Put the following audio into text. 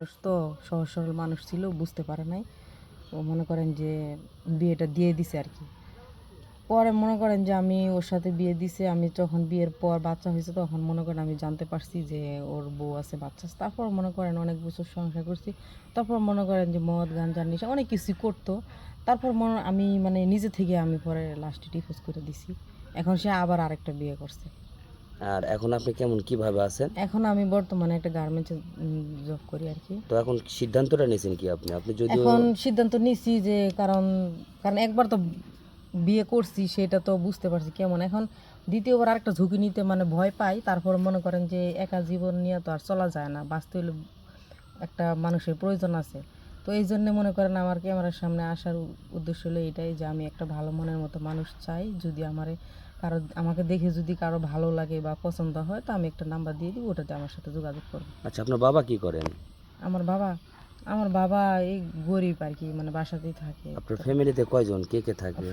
মানুষ তো, সহজ সরল মানুষ ছিল, বুঝতে পারে নাই। ও মনে করেন যে বিয়েটা দিয়ে দিছে আর কি। পরে মনে করেন যে আমি ওর সাথে বিয়ে দিছে, আমি যখন বিয়ের পর বাচ্চা হয়েছে তখন মনে করেন আমি জানতে পারছি যে ওর বউ আছে বাচ্চা তারপর মনে করেন অনেক বছর সংসার করছি, তারপর মনে করেন যে মদ গান নেশা অনেক কিছুই করতো। তারপর মনে আমি মানে নিজে থেকে আমি পরে লাস্টে ডিভোর্স করে দিছি। এখন সে আবার আরেকটা বিয়ে করছে। আর এখন আপনি কেমন কীভাবে আছেন? এখন আমি বর্তমানে একটা গার্মেন্টসে জব করি আর কি। তো এখন সিদ্ধান্তটা নিয়েছেন কি আপনি? আপনি যদিও এখন সিদ্ধান্ত নিছি যে কারণ কারণ একবার তো বিয়ে করছি সেটা তো বুঝতে পারছি কেমন। এখন দ্বিতীয়বার আরেকটা ঝুঁকি নিতে মানে ভয় পাই তারপর মনে করেন যে একা জীবন নিয়ে তো আর চলা যায় না। বাঁচতে হলে একটা মানুষের প্রয়োজন আছে। তো এই জন্যে মনে করেন আমার কি আমার সামনে আসার উদ্দেশ্য হলো এটাই যে আমি একটা ভালো মনের মতো মানুষ চাই। যদি আমার কারও আমাকে দেখে যদি কারও ভালো লাগে বা পছন্দ হয় তো আমি একটা নাম্বার দিয়ে দিব ওটাতে আমার সাথে যোগাযোগ করব। আচ্ছা আপনার বাবা কি করেন? আমার বাবা আমার বাবা এই গরিব আর কি মানে বাসাতেই থাকে। আপনার ফ্যামিলিতে কয়জন? কে কে থাকে?